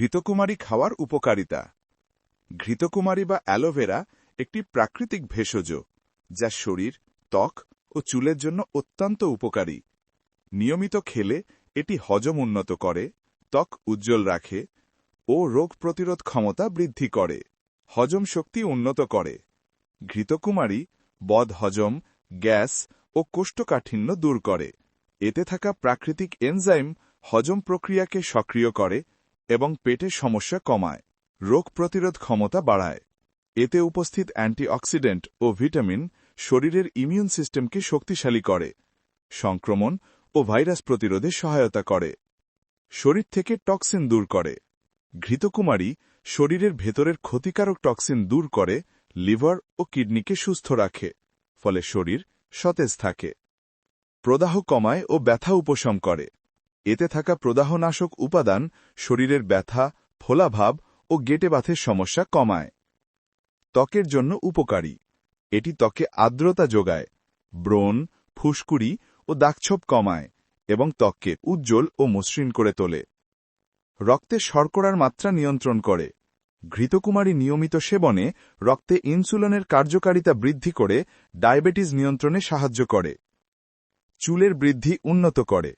ঘৃতকুমারী খাওয়ার উপকারিতা। ঘৃতকুমারী বা অ্যালোভেরা একটি প্রাকৃতিক ভেষজ, যা শরীর, ত্বক ও চুলের জন্য অত্যন্ত উপকারী। নিয়মিত খেলে এটি হজম উন্নত করে, ত্বক উজ্জ্বল রাখে ও রোগ প্রতিরোধ ক্ষমতা বৃদ্ধি করে, হজম শক্তি উন্নত করে। ঘৃতকুমারী বদ হজম, গ্যাস ও কোষ্ঠকাঠিন্য দূর করে। এতে থাকা প্রাকৃতিক এনজাইম হজম প্রক্রিয়াকে সক্রিয় করে এবং পেটের সমস্যা কমায়। রোগ প্রতিরোধ ক্ষমতা বাড়ায়। এতে উপস্থিত অ্যান্টিঅক্সিডেন্ট ও ভিটামিন শরীরের ইমিউন সিস্টেমকে শক্তিশালী করে, সংক্রমণ ও ভাইরাস প্রতিরোধে সহায়তা করে, শরীর থেকে টক্সিন দূর করে, ঘৃতকুমারী শরীরের ভেতরের ক্ষতিকারক টক্সিন দূর করে, লিভার ও কিডনিকে সুস্থ রাখে, ফলে শরীর সতেজ থাকে, প্রদাহ কমায় ও ব্যথা উপশম করে। এতে থাকা প্রদাহনাশক উপাদান শরীরের ব্যথা, ফোলাভাব ও গেটে বাথের সমস্যা কমায়। ত্বকের জন্য উপকারী। এটি ত্বকে আর্দ্রতা যোগায়, ব্রণ, ফুসকুড়ি ও দাগছোপ কমায় এবং ত্বককে উজ্জ্বল ও মসৃণ করে তোলে। রক্তে শর্করার মাত্রা নিয়ন্ত্রণ করে। ঘৃতকুমারী নিয়মিত সেবনে রক্তে ইনসুলিনের কার্যকারিতা বৃদ্ধি করে, ডায়াবেটিস নিয়ন্ত্রণে সাহায্য করে। চুলের বৃদ্ধি উন্নত করে।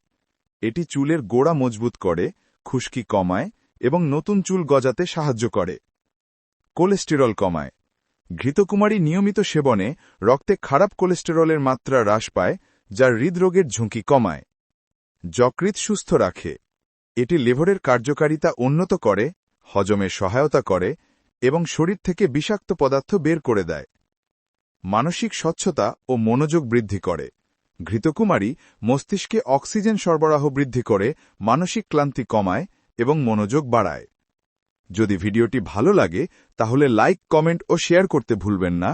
এটি চুলের গোড়া মজবুত করে, খুশকি কমায় এবং নতুন চুল গজাতে সাহায্য করে। কোলেস্টেরল কমায়। ঘৃতকুমারী নিয়মিত সেবনে রক্তে খারাপ কোলেস্টেরলের মাত্রা হ্রাস পায়, যা হৃদরোগের ঝুঁকি কমায়। যকৃৎ সুস্থ রাখে। এটি লিভারের কার্যকারিতা উন্নত করে, হজমে সহায়তা করে এবং শরীর থেকে বিষাক্ত পদার্থ বের করে দেয়। মানসিক স্বচ্ছতা ও মনোযোগ বৃদ্ধি করে। ঘৃতকুমারী মস্তিষ্কে অক্সিজেন সরবরাহ বৃদ্ধি করে মানসিক ক্লান্তি কমায় এবং মনোযোগ বাড়ায়। যদি ভিডিওটি ভালো লাগে, তাহলে লাইক, কমেন্ট ও শেয়ার করতে ভুলবেন না।